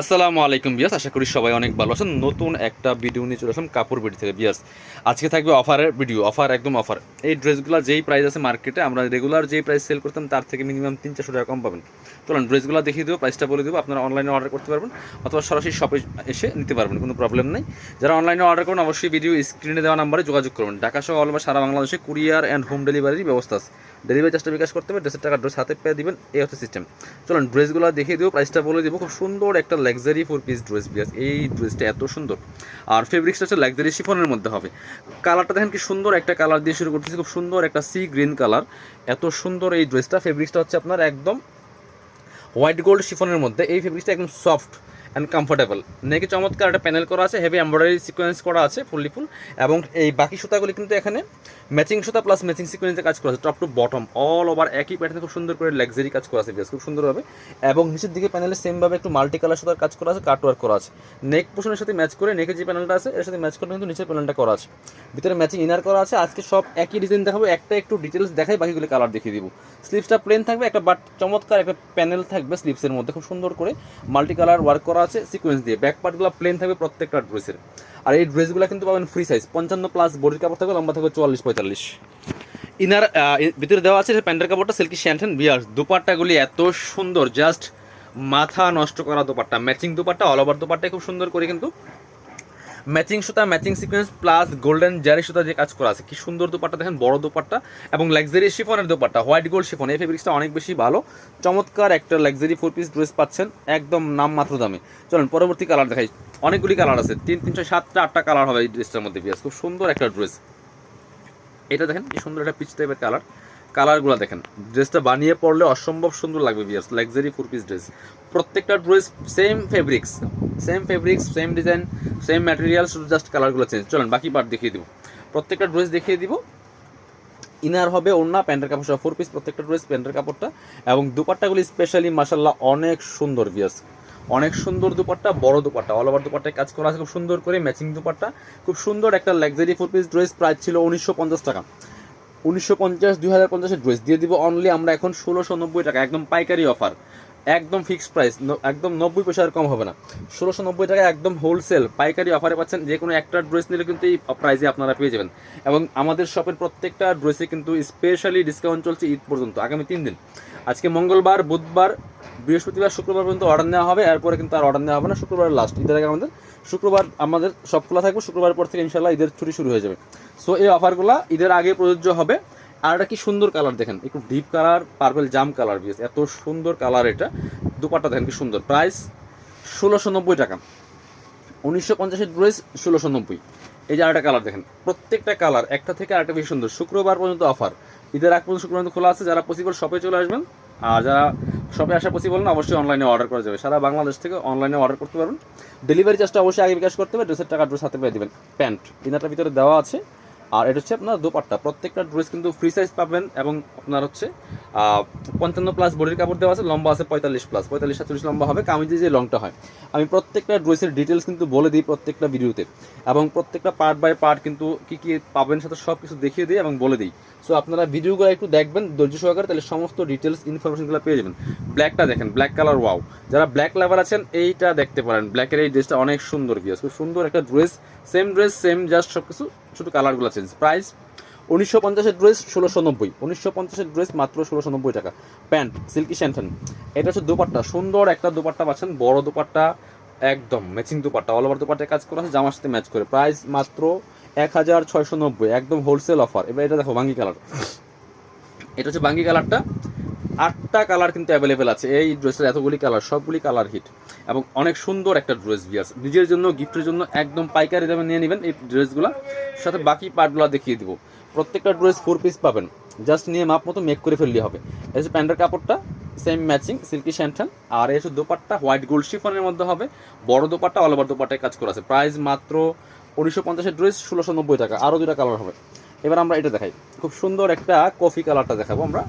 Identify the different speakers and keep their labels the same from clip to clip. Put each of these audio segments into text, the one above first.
Speaker 1: আসসালামু আলাইকুম বিয়াস আশা করি সবাই অনেক ভালো আছেন। নতুন একটা ভিডিও নিয়ে চলে আসলাম কাপড় বিডি থেকে। বিয়াস আজকে থাকবে অফারের ভিডিও অফার একদম অফার এই ড্রেসগুলো যেই প্রাইস আছে মার্কেটে আমরা রেগুলার যেই প্রাইস সেল করতাম, তার থেকে মিনিমাম তিন চারশো টাকা কম পাবেন। চলুন, ড্রেসগুলো দেখিয়ে দেবো প্রাইসটা বলে দেবো, আপনারা অনলাইনে অর্ডার করতে পারবেন, অথবা সরাসরি শপে এসে নিতে পারবেন, কোনো প্রবলেম নেই। যারা অনলাইনে অর্ডার করুন, অবশ্যই ভিডিও স্ক্রিনে দেওয়া নাম্বারে যোগাযোগ করবেন। ঢাকা সহ অল সারা বাংলাদেশে কুরিয়ার অ্যান্ড হোম ডেলিভারির ব্যবস্থা আছে। ডেলিভারি চার্জটা বিকাশ করতে হবে ড্রেসের টাকা ড্রেস হাতে পেয়ে দিবেন, এই হচ্ছে সিস্টেম চলুন ড্রেসগুলো দেখিয়ে দেবো প্রাইসটা বলে দেবো, খুব সুন্দর একটা luxury four piece dress Biyas এই ড্রেসটা এত সুন্দর। আর ফেব্রিক্সটা হচ্ছে লাক্সারি শিফনের মধ্যে হবে। কালারটা দেখেন কি সুন্দর একটা কালার দিয়ে শুরু করতেছি, খুব সুন্দর একটা সি গ্রিন কালার এত সুন্দর এই ড্রেসটা ফেব্রিক্সটা হচ্ছে আপনার একদম হোয়াইট গোল্ড শিফনের মধ্যে। এই ফেব্রিক্সটা একদম সফট অ্যান্ড কমফোর্টেবল নেকে চমৎকার একটা প্যানেল করা আছে হেভি এমব্রয়ডারি সিকোয়েন্স করা আছে ফুললি ফুল এবং এই বাকি সুতাগুলি কিন্তু এখানে ম্যাচিং সুতা প্লাস ম্যাচিং সিকোয়েন্সে কাজ করা আছে top to bottom all over একই প্যাটার্নে খুব সুন্দর করে লাক্সারি কাজ করা আছে খুব সুন্দরভাবে এবং নিচের দিকে প্যানেলে সেমভাবে একটু মাল্টি কালার সুতার কাজ করা আছে কাট ওয়ার্ক করা আছে। নেক পোশনের সাথে ম্যাচ করে নেকের যে প্যানেলটা আছে, এর সাথে ম্যাচ করে কিন্তু নিচের প্যানেলটা করা আছে। ভিতরে ম্যাচিং ইনার করা আছে। আজকে সব একই ডিজাইন দেখাবো, একটা একটু ডিটেলস দেখাই, বাকিগুলো কালার দেখিয়ে দিব। স্লিভসটা প্লেন থাকবে, একটা বাট চমৎকার একটা প্যানেল থাকবে স্লিভসের মধ্যে, খুব সুন্দর করে মাল্টি কালার ওয়ার্ক করা আছে সিকোয়েন্স দিয়ে। ব্যাক পার্টগুলো প্লেন থাকবে প্রত্যেকটা ড্রেসের আর এই ড্রেসগুলো কিন্তু পাবেন ফ্রি সাইজ পঞ্চান্ন প্লাস বডির কাপড় থাকবে, লম্বা থাকবে চুয়াল্লিশ, পঁয়তাল্লিশ। ইনার ভিতরে দেওয়া আছে প্যান্টের কাপড়টা সিল্কি শ্যান্টেন বিয়ার দুপাট্টাগুলি এত সুন্দর জাস্ট মাথা নষ্ট করা dupatta. Matching dupatta all over dupatta খুব সুন্দর করে কিন্তু ম্যাচিং সুতা, ম্যাচিং সিকোয়েন্স প্লাস গোল্ডেন জারি সুতা যে কাজ করা আছে। কি সুন্দর দোপাট্টা দেখেন, বড় দোপাট্টা এবং লাক্সারি শিফনের দোপাট্টা। হোয়াইট গোল্ড শিফন এই ফেব্রিক্সটা অনেক বেশি ভালো। চমৎকার একটা লাক্সারি ফোর পিস ড্রেস পাচ্ছেন, একদম নাম মাত্র দামে। চলুন, পরবর্তী কালার দেখাই। অনেকগুলি কালার আছে, তিন তিনশো সাতটা, আটটা কালার হবে এই ড্রেসটার মধ্যে পিয়াস খুব সুন্দর একটা ড্রেস এটা দেখেন, কি সুন্দর একটা পিচ টাইপের কালার কালারগুলো দেখেন। ড্রেসটা বানিয়ে পড়লে অসম্ভব সুন্দর লাগবে Biyas luxury four piece dress প্রত্যেকটা dress same fabrics same fabrics same design same material শুধু জাস্ট কালারগুলো চেঞ্জ চলেন, বাকি পার্ট দেখিয়ে দিব। প্রত্যেকটা ড্রেস দেখিয়ে দিব। ইনার হবে ওন্না প্যান্টের কাপড় সহ ফোর পিস প্রত্যেকটা ড্রেস প্যান্টের কাপড়টা। এবং দুপাট্টাগুলি স্পেশালি মাসাল্লাহ অনেক সুন্দর বিয়াস অনেক সুন্দর দুপাট্টা, বড় দুপাট্টা। অল ওভার দুপাট্টায় কাজ করা আছে, খুব সুন্দর করে ম্যাচিং দুপাট্টা। খুব সুন্দর একটা luxury four piece dress price ছিল উনিশশো পঞ্চাশ টাকা। উনিশশো পঞ্চাশ, দুই হাজার পঞ্চাশের ড্রেস দিয়ে দিব অনলি আমরা এখন ষোলোশো নব্বই টাকা, একদম পাইকারি অফার একদম ফিক্সড প্রাইস একদম নব্বই পয়সা আর কম হবে না। ষোলোশো নব্বই টাকা একদম হোলসেল পাইকারি অফারে পাচ্ছেন যে কোনো একটা ড্রেস নিলে কিন্তু এই প্রাইসে আপনারা পেয়ে যাবেন। এবং আমাদের শপের প্রত্যেকটা ড্রেসে কিন্তু স্পেশালি ডিসকাউন্ট চলছে ঈদ পর্যন্ত, আগামী তিন দিন। আজকে মঙ্গলবার, বুধবার, বৃহস্পতিবার, শুক্রবার পর্যন্ত অর্ডার নেওয়া হবে, এরপরে কিন্তু আর অর্ডার নেওয়া হবে না শুক্রবার লাস্ট ঈদের আগে আমাদের, শুক্রবার আমাদের সব খোলা থাকবে শুক্রবার পর থেকে ইনশাল্লাহ ঈদের ছুটি শুরু হয়ে যাবে। সো এই অফারগুলো ঈদের আগে প্রযোজ্য হবে। আর একটা কি সুন্দর কালার দেখেন, একটু ডিপ কালার পার্পেল জাম কালার বিয়েছে এত সুন্দর কালার এটা, দুপাট্টা দেখেন কি সুন্দর প্রাইস ষোলোশো নব্বই টাকা। উনিশশো পঞ্চাশের ড্রেস ষোলোশো নব্বই। এই যে আরেকটা কালার দেখেন, প্রত্যেকটা কালার একটা থেকে আরেকটা বেশি সুন্দর, শুক্রবার পর্যন্ত অফার ঈদের আগ পর্যন্ত শুক্রবার খোলা আছে, যারা পসিবল শপে চলে আসবেন, আর যারা শপে আসা পসিবল না, অবশ্যই অনলাইনে অর্ডার করা যাবে। সারা বাংলাদেশ থেকে অনলাইনে অর্ডার করতে পারবেন। ডেলিভারি চার্জটা অবশ্যই আগে বিকাশ করতে হবে ড্রেসের টাকা ড্রেস হাতে পেয়ে দেবেন। প্যান্ট ইনারটার ভিতরে দেওয়া আছে। আর এটা হচ্ছে আপনার দোপাট্টা। প্রত্যেকটা ড্রেস কিন্তু ফ্রি সাইজ পাবেন এবং আপনার হচ্ছে পঞ্চান্ন প্লাস বডির কাপড় দেওয়া আছে, লম্বা আছে পঁয়তাল্লিশ প্লাস পঁয়তাল্লিশ, সাতচল্লিশ লম্বা হবে, কামিজে যে লংটা হয়। আমি প্রত্যেকটা ড্রেসের ডিটেলস কিন্তু বলে দিই প্রত্যেকটা ভিডিওতে এবং প্রত্যেকটা পার্ট বাই পার্ট কিন্তু কী কী পাবেন সাথে সব কিছু দেখিয়ে দিই এবং বলে দিই। সো আপনারা ভিডিওগুলো একটু দেখবেন, ধৈর্য সহকারে, তাহলে সমস্ত ডিটেলস ইনফরমেশনগুলো পেয়ে যাবেন। ব্ল্যাকটা দেখেন ব্ল্যাক কালার ওয়াও যারা ব্ল্যাক লাভার আছেন, এইটা দেখতে পারেন। ব্ল্যাকের এই ড্রেসটা অনেক সুন্দর বিয়াস খুব সুন্দর একটা dress same dress same just সব কিছু শুধু কালারগুলো চেঞ্জ প্রাইস উনিশশো পঞ্চাশের ড্রেস ষোলোশো নব্বই। উনিশশো পঞ্চাশের ড্রেস মাত্র ষোলোশো নব্বই টাকা। প্যান্ট সিল্কি শ্যান্টন এটা হচ্ছে দুপাট্টা। সুন্দর একটা দুপাট্টা পাচ্ছেন, বড় দুপাট্টা, একদম ম্যাচিং দুপাট্টা। অল ওভার দুপাট্টায় কাজ করা আছে জামার সাথে ম্যাচ করে। প্রাইস মাত্র এক হাজার ছয়শো নব্বই। একদম হোলসেল অফার এবার এটা দেখো বাঙ্গি কালার এটা হচ্ছে বাঙ্গি কালারটা আটটা কালার কিন্তু অ্যাভেলেবেল আছে। এই ড্রেসের এতগুলি কালার সবগুলি কালার হিট এবং অনেক সুন্দর একটা ড্রেস বিয়াস নিজের জন্য গিফটের জন্য একদম পাইকারি দামে নিয়ে নেবেন এই ড্রেসগুলো সাথে বাকি পার্টগুলো দেখিয়ে দিব। প্রত্যেকটা ড্রেস ফোর পিস পাবেন। জাস্ট নিয়ে মাপ মতো মেক করে ফেললে হবে। যে প্যান্টের কাপড়টা সেম ম্যাচিং সিল্কি শ্যান্টান আর হচ্ছে দোপাট্টা হোয়াইট গোল্ড শিফনের মধ্যে হবে। বড় দোপাট্টা অল ওভার কাজ করা আছে। প্রাইস মাত্র উনিশশো পঞ্চাশের ড্রেস ষোলোশো নব্বই টাকা। আরও দুটা কালার হবে। এবার আমরা এটা দেখাই। খুব সুন্দর একটা কফি কালারটা দেখাবো আমরা।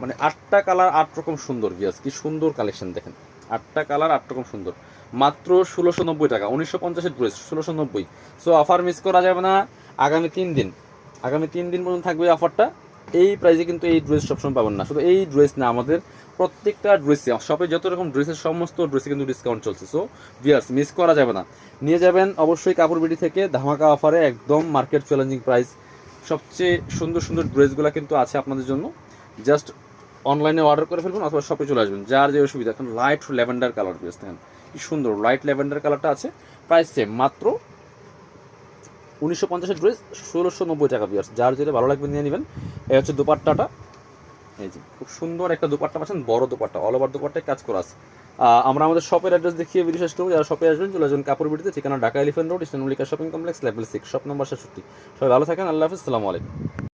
Speaker 1: মানে আটটা কালার আট রকম সুন্দর বিয়াস কি সুন্দর কালেকশন দেখেন। আটটা কালার আট রকম সুন্দর। মাত্র ষোলোশো নব্বই টাকা, উনিশশো পঞ্চাশের ড্রেস ষোলোশো নব্বই। সো অফার মিস করা যাবে না আগামী তিন দিন। আগামী তিন দিন পর্যন্ত থাকবে অফারটা এই প্রাইসে কিন্তু এই ড্রেস সবসময় পাবেন না। শুধু এই ড্রেস না, আমাদের প্রত্যেকটা ড্রেসে শপে যত রকম ড্রেসের সমস্ত ড্রেসে কিন্তু ডিসকাউন্ট চলছে। সো বিয়ার্স মিস করা যাবে না। নিয়ে যাবেন অবশ্যই কাপড় বিডি থেকে ধামাকা অফারে একদম মার্কেট চ্যালেঞ্জিং প্রাইস সবচেয়ে সুন্দর সুন্দর ড্রেসগুলো কিন্তু আছে আপনাদের জন্য। জাস্ট অনলাইনে অর্ডার করে ফেলবেন অথবা শপে চলে আসবেন। যার যে অসুবিধা, এখন লাইট ল্যাভেন্ডার কালার পেয়েছে দেখেন কি সুন্দর লাইট ল্যাভেন্ডার কালারটা আছে প্রাইস সেম মাত্র উনিশশো পঞ্চাশের ড্রেস ষোলোশো নব্বই টাকা পিয়ার্স যার যেটা ভালো লাগবে নিয়ে নেবেন, এই হচ্ছে দুপাট্টাটা। এই যে, খুব সুন্দর একটা দুপাট্টা পাচ্ছেন, বড় দুপাট্টা অল ওভার দুপাট্টায় কাজ করা আছে। আমরা আমাদের শপের অ্যাড্রেস দেখিয়ে ভিডিও শেষ করব। যারা শপে আসবেন, চলে আসবেন কাপড় বিটিতে ঠিকানা Dhaka Elephant Road, Eastern Shopping Complex, level six shop number সাতষট্টি সবাই ভালো থাকেন, আল্লাহ হাফিজ আলাইকুম।